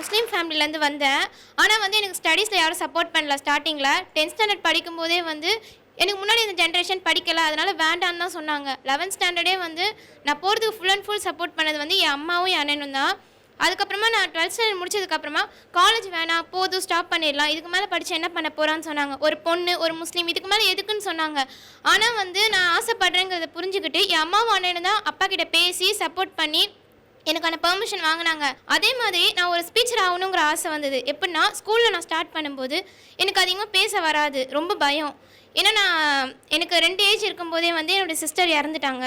முஸ்லீம் ஃபேமிலியிலேருந்து வந்தேன். ஆனால் வந்து எனக்கு ஸ்டடீஸில் யாரும் சப்போர்ட் பண்ணல ஸ்டார்டிங்கில் டென்த் ஸ்டாண்டர்ட் படிக்கும்போதே வந்து எனக்கு முன்னாடி இந்த ஜென்ரேஷன் படிக்கல அதனால வேண்டான்னு தான் சொன்னாங்க. லெவன்த் ஸ்டாண்டர்டே வந்து நான் போகிறதுக்கு ஃபுல் அண்ட் ஃபுல் சப்போர்ட் பண்ணது வந்து என் அம்மாவும் என் அண்ணனும் தான். அதுக்கப்புறமா நான் டுவெல்த் ஸ்டாண்டர்ட் முடிச்சதுக்கப்புறமா காலேஜ் வேணாம் போதும் ஸ்டாப் பண்ணிடலாம். இதுக்கு மேலே படித்து என்ன பண்ண போகிறான்னு சொன்னாங்க. ஒரு பொண்ணு ஒரு முஸ்லீம் இதுக்கு மேலே எதுக்குன்னு சொன்னாங்க. ஆனால் வந்து நான் ஆசைப்படுறேங்கிறத புரிஞ்சுக்கிட்டு என் அம்மாவும் அண்ணனும் தான் அப்பா கிட்ட பேசி சப்போர்ட் பண்ணி எனக்கான பெர்மிஷன் வாங்கினாங்க. அதே மாதிரி நான் ஒரு ஸ்பீச்சர் ஆகணுங்கிற ஆசை வந்தது. எப்படின்னா ஸ்கூலில் நான் ஸ்டார்ட் பண்ணும்போது எனக்கு அதிகமாக பேச வராது. ரொம்ப பயம். ஏன்னா நான் எனக்கு ரெண்டு ஏஜ் இருக்கும்போதே வந்து என்னுடைய சிஸ்டர் இறந்துட்டாங்க.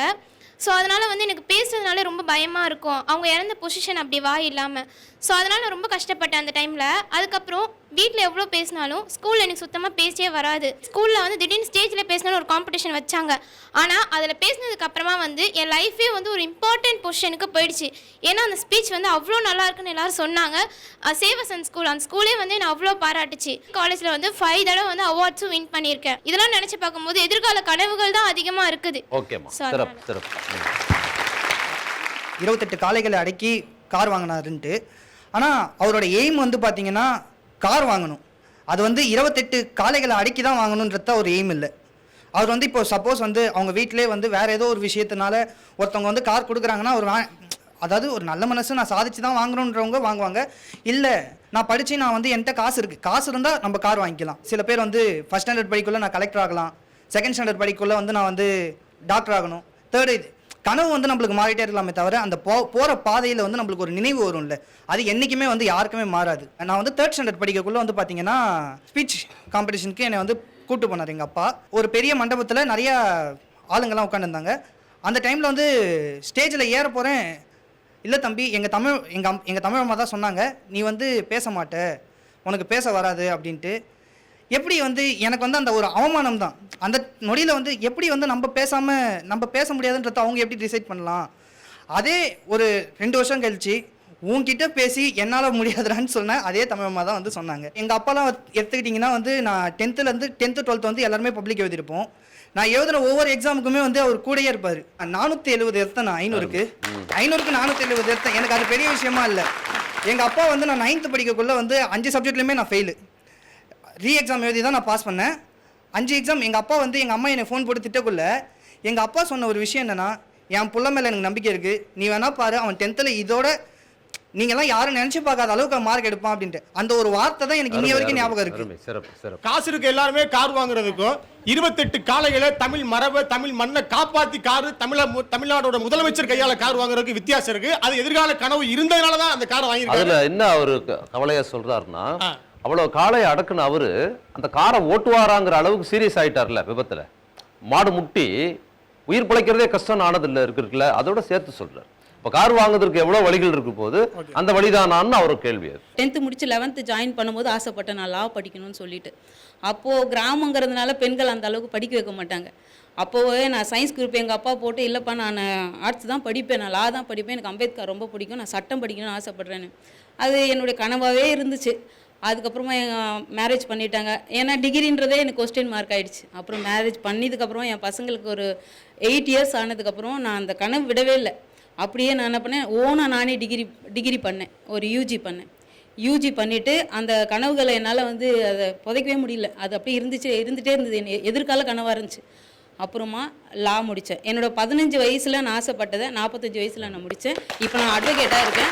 ஸோ அதனால் வந்து எனக்கு பேசுறதுனால ரொம்ப பயமாக இருக்கும். அவங்க இறந்த பொசிஷன் அப்படி வாய் இல்லாமல் ஸோ அதனால் நான் ரொம்ப கஷ்டப்பட்டேன் அந்த டைமில் அதுக்கப்புறம் வீட்டில் எவ்வளோ பேசினாலும் ஸ்கூலில் எனக்கு சுத்தமாக பேசவே வராது. ஸ்கூலில் வந்து திடீர்னு ஸ்டேஜில் பேசினாலும் ஒரு காம்படிஷன் வச்சாங்க. ஆனால் அதில் பேசினதுக்கு அப்புறமா வந்து என் லைஃபே வந்து ஒரு இம்பார்ட்டன்ட் பொசிஷனுக்கு போயிடுச்சு. ஏன்னா அந்த ஸ்பீச் வந்து அவ்வளோ நல்லா இருக்குன்னு எல்லாரும் சொன்னாங்க. சேவசன் ஸ்கூல் அந்த ஸ்கூலே வந்து என்னை அவ்வளோ பாராட்டுச்சு. காலேஜில் வந்து ஃபைவ் தடவை வந்து அவார்ட்ஸும் வின் பண்ணியிருக்கேன். இதெல்லாம் நினச்சி பார்க்கும்போது எதிர்கால கனவுகள் தான் அதிகமாக இருக்குது. இருபத்தெட்டு காளைகளை அடக்கி கார் வாங்கினாருன்ட்டு. ஆனால் அவரோட எய்ம் வந்து பார்த்தீங்கன்னா கார் வாங்கணும். அது வந்து இருபத்தெட்டு காளைகளை அடுக்கி தான் வாங்கணுன்றத ஒரு எய்ம் இல்லை. அவர் வந்து இப்போ சப்போஸ் வந்து அவங்க வீட்டிலே வந்து வேறு ஏதோ ஒரு விஷயத்தினால ஒருத்தவங்க வந்து கார் கொடுக்குறாங்கன்னா ஒரு வா- அதாவது ஒரு நல்ல மனசு நான் சாதிச்சு தான் வாங்கணுன்றவங்க வாங்குவாங்க. இல்லை நான் படித்து நான் வந்து என்கிட்ட காசு இருக்குது காசு இருந்தால் நம்ம கார் வாங்கிக்கலாம். சில பேர் வந்து ஃபஸ்ட் ஸ்டாண்டர்ட் படிக்குள்ளே நான் கலெக்டர் ஆகலாம். செகண்ட் ஸ்டாண்டர்ட் படிக்குள்ளே வந்து நான் வந்து டாக்டர் ஆகணும். தேர்ட் இது கனவு வந்து நம்மளுக்கு மாறிட்டே இருக்கலாமே தவிர அந்த போ போகிற பாதையில் வந்து நம்மளுக்கு ஒரு நினைவு வரும்ல. அது என்றைக்குமே வந்து யாருக்குமே மாறாது. நான் வந்து தேர்ட் ஸ்டாண்டர்ட் படிக்கக்குள்ளே வந்து பார்த்தீங்கன்னா ஸ்பீச் காம்படிஷனுக்கு என்னை வந்து கூப்பிட்டு போனார் எங்கள் அப்பா. ஒரு பெரிய மண்டபத்தில் நிறையா ஆளுங்கெல்லாம் உட்காந்துருந்தாங்க அந்த டைமில் வந்து ஸ்டேஜில் ஏற போகிறேன் இல்லை தம்பி எங்கள் தமிழ் எங்கள் எங்கள் தமிழ் அம்மா தான் சொன்னாங்க. நீ வந்து பேச மாட்ட. உனக்கு பேச வராது அப்படின்ட்டு. எப்படி வந்து எனக்கு வந்து அந்த ஒரு அவமானம் தான் அந்த நொடியில் வந்து எப்படி வந்து நம்ம பேசாமல் நம்ம பேச முடியாதுன்றத அவங்க எப்படி டிசைட் பண்ணலாம்? அதே ஒரு ரெண்டு வருஷம் கழிச்சு உன்கிட்ட பேசி என்னால் முடியாதுடான்னு சொன்ன அதே தமிழ் அம்மா தான் வந்து சொன்னாங்க. எங்கள் அப்பாலாம் எடுத்துக்கிட்டிங்கன்னா வந்து நான் டென்த்துலேருந்து டென்த்து டுவெல்த்து வந்து எல்லாருமே பப்ளிக் எழுதியிருப்போம். நான் எழுதுன ஒவ்வொரு எக்ஸாமுக்குமே வந்து அவர் கூடயே இருப்பார். நானூற்றி எழுபது எடுத்தேன் நான் ஐநூறுக்கு. ஐநூறுக்கு நானூற்றி எழுபது எடுத்தேன் எனக்கு அது பெரிய விஷயமா இல்லை. எங்கள் அப்பா வந்து நான் நைன்த்து படிக்கக்குள்ளே வந்து அஞ்சு சப்ஜெக்ட்லையுமே நான் ஃபெயிலு ரீ எக்ஸாம் எழுதி தான் நான் பாஸ் பண்ணேன். அஞ்சு எக்ஸாம் எங்கள் அப்பா வந்து எங்கள் அம்மா என்னை ஃபோன் போட்டு திட்டக்குள்ள எங்கள் அப்பா சொன்ன ஒரு விஷயம் என்னன்னா என் புள்ள மேலே எனக்கு நம்பிக்கை இருக்குது நீ வேணா பாரு அவன் டென்த்தில் இதோட நீங்கள்லாம் யாரும் நினச்சி பார்க்காத அளவுக்கு மார்க் எடுப்பான் அப்படின்ட்டு. அந்த ஒரு வார்த்தை தான் எனக்கு இன்னி வரைக்கும் ஞாபகம் இருக்குது அருமை, சிறப்பு சிறப்பு. காசு இருக்க எல்லாருமே கார் வாங்குறதுக்கும் இருபத்தெட்டு காளைகளை தமிழ் மரபை தமிழ் மண்ணை காப்பாத்தி காரு தமிழ தமிழ்நாடோட முதலமைச்சர் கையால கார் வாங்குறதுக்கு வித்தியாசம் இருக்கு. அது எதிர்கால கனவு இருந்ததுனால தான் அந்த காரை வாங்கியிருக்காரு. அதுல என்ன அவரு கவலையா சொல்றாருன்னா ஆ. அவ்வளவு காளையை அடக்குன அவரு அந்த காரை ஓட்டுவாராங்கிற அளவுக்கு சீரியஸ் ஆயிட்டார்ல விபத்துல. மாடு முட்டி உயிர் பிழைக்கிறதே கஷ்டம் ஆனதில்ல இருக்குல்ல அதோட சேர்த்து சொல்றாரு. இப்ப கார் வாங்குறதுக்கு எவ்வளவு வழிகள் இருக்கு போது அந்த வழிதானான்னு அவர் கேள்வி அது டென்த்து முடிச்சு லெவன்த்து ஜாயின் பண்ணும்போது ஆசைப்பட்டேன் நான் லா படிக்கணும்னு சொல்லிட்டு. அப்போது கிராமங்கிறதுனால பெண்கள் அந்த அளவுக்கு படிக்க வைக்க மாட்டாங்க. அப்போவே நான் சயின்ஸ் குரூப் எங்கள் அப்பா போட்டு இல்லைப்பா நான் ஆர்ட்ஸ் தான் படிப்பேன் நான் லா தான் படிப்பேன் எனக்கு அம்பேத்கர் ரொம்ப பிடிக்கும் நான் சட்டம் படிக்கணும்னு ஆசைப்பட்றேன்னு. அது என்னுடைய கனவாகவே இருந்துச்சு. அதுக்கப்புறமா என் மேரேஜ் பண்ணிட்டாங்க. ஏன்னா டிகிரின்றதே எனக்கு கொஸ்டின் மார்க் ஆகிடுச்சு அப்புறம் மேரேஜ் பண்ணதுக்கப்புறம் என் பசங்களுக்கு ஒரு எயிட் இயர்ஸ் ஆனதுக்கப்புறம் நான் அந்த கனவு விடவே இல்லை. அப்படியே நான் என்ன பண்ணேன்? ஓனாக நானே டிகிரி டிகிரி பண்ணேன். ஒரு யூஜி பண்ணேன். யூஜி பண்ணிவிட்டு அந்த கனவுகளை என்னால் வந்து அதை புதைக்கவே முடியல. அது அப்படியே இருந்துச்சு இருந்துகிட்டே இருந்தது. என் எதிர்கால கனவாக இருந்துச்சு. அப்புறமா லா முடித்தேன் என்னோட பதினஞ்சு வயசில் நான் ஆசைப்பட்டதை நாற்பத்தஞ்சு வயசில் நான் முடித்தேன் இப்போ நான் அட்வொகேட்டாக இருக்கேன்.